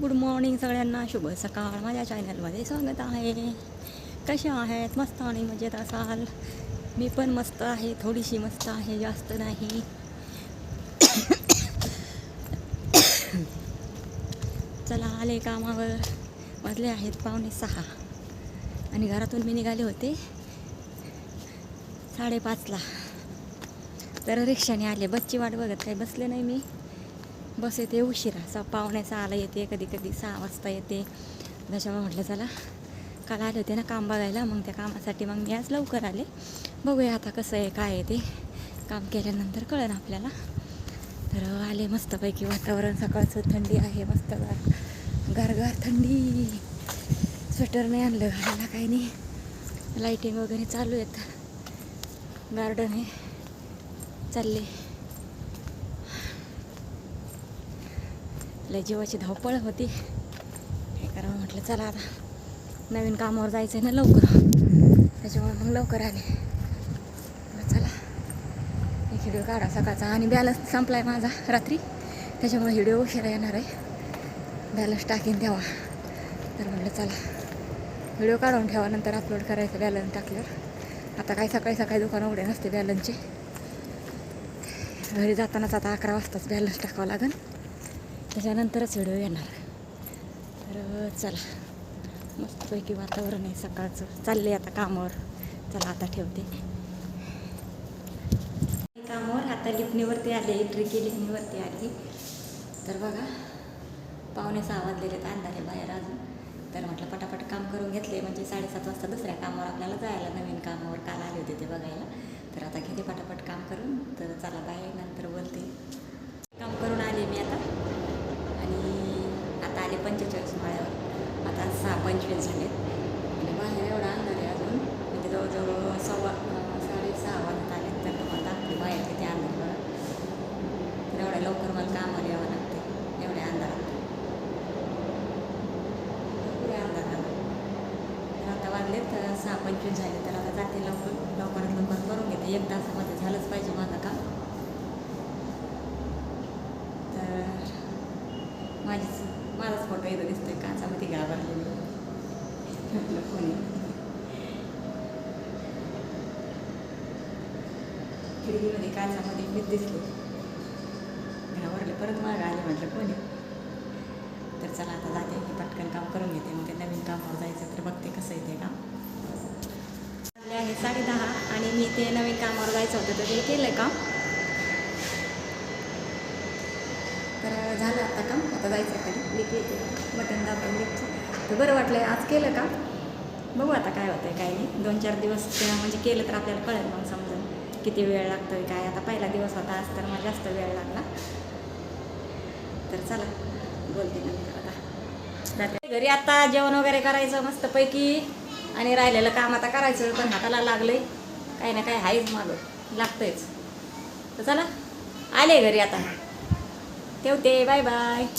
Good morning सगळ्यांना. शुभ सकाळ. माझ्या चॅनलमध्ये स्वागत आहे. कशा आहेत? मस्त आणि मजेत असाल? मी पण मस्त आहे. थोडीशी मस्त आहे. जास्त नाही. चला आले कामावर. वाजले आहेत पावणे सहा. आणि घरातून मी निघाले होते साडेपाचला. तर रिक्षाने आले. बसची वाट बघत काही बसले नाही मी. बस येते उशिरा. सा पाहुण्याचा आला येते कधी कधी सहा वाजता येते. त्याच्यामुळे म्हटलं चला काल आले होते ना काम बघायला मग त्या कामासाठी मग मी आज लवकर आले. बघूया आता कसं आहे काय आहे ते. काम केल्यानंतर कळेल आपल्याला. तर आले मस्तपैकी वातावरण. सकाळचं थंडी आहे मस्त गार गारगार थंडी. स्वेटर नाही आणलं घालायला काही नाही. लाईटिंग वगैरे चालू आहेत. गार्डन आहे. चालले. लय जीवाची धावपळ होती. काय करावं म्हटलं चला आता. नवीन कामावर जायचं आहे ना लवकर. त्याच्यामुळे मग लवकर आले. चला. एक व्हिडिओ काढा सकाळचा. आणि बॅलन्स संपला आहे माझा रात्री. त्याच्यामुळे व्हिडिओ उशिरा येणार आहे. बॅलन्स टाकीन तेव्हा. तर म्हटलं चला. व्हिडिओ काढून ठेवा नंतर अपलोड करायचं बॅलन्स टाकल्यावर. आता काय सकाळी सकाळी दुकान उघडे नसते बॅलन्सचे घरी जातानाच आता अकरा वाजताच बॅलन्स टाकावं लागेल त्याच्यानंतरच व्हिडिओ येणार. तर चला. मस्तपैकी वातावरण आहे सकाळचं. चालले आता कामावर. चला आता ठेवते. कामावर आता लिपणीवरती आले ट्रिकी लिपणीवरती आली. तर बघा पावणे सहा वाजलेले तर अंधारे बाहेर अजून. तर म्हटलं पटापट काम करून घेतले म्हणजे साडेसात वाजता दुसऱ्या कामावर आपल्याला जायला नवीन कामावर. काल आले होते ते बघायला. तर आता घेते पटापट काम करून. तर चला बाय. नंतर बोलते काम करून आले मी आता आणि आता आले पंचेचाळीस माळ्यावर. आता सहा पंचवीस झाले म्हणजे बाहेर एवढा अंधार आहे अजून. म्हणजे जवळजवळ सव्वा साडेसहा वाजत आले तर तुम्हाला दाखवते बाहेर किती अंधार बघा. तर एवढ्या लवकर मला कामाला यावं लागते एवढ्या अंधारात. पुऱ्या अंधार तर आता वाजले तर सहा पंचवीस झाले. तर आता जाते लवकर. लवकरात लवकर करून घेते. एक तासामध्ये झालंच पाहिजे माझं काम. तर माझीच माझाच फोटो इथं दिसतोय काचामध्ये घाबरलेली म्हटलं कोणी खिडकीमध्ये काचामध्ये मीच दिसले घाबरले परत मागं आले म्हटलं कोणी तर चला आता जाते की पटकन काम करून घेते मग ते नवीन कामावर जायचं तर बघते कसं येते काम आहे साडे दहा आणि मी ते नवीन कामावर जायचं होतं तर ते केलं काम तर झालं आता काम आता जायचं खाली लिप येते बटन दाबून तर बरं वाटलं आज केलं का? बघू आता काय होतं आहे काय नाही. दोन चार दिवस म्हणजे केलं तर आपल्याला कळेल मग समजून. किती वेळ लागतोय काय? आता पहिला दिवस होता आज तर मला जास्त वेळ लागला. तर चला बोलते नंतर आता. जाते. घरी आता जेवण वगैरे करायचं मस्तपैकी. आणि राहिलेलं काम आता करायचं पण हाताला लागलंय. काही ना काही आहेच मागं. लागतंयच. तर चला आले घरी आता. ठेवते बाय बाय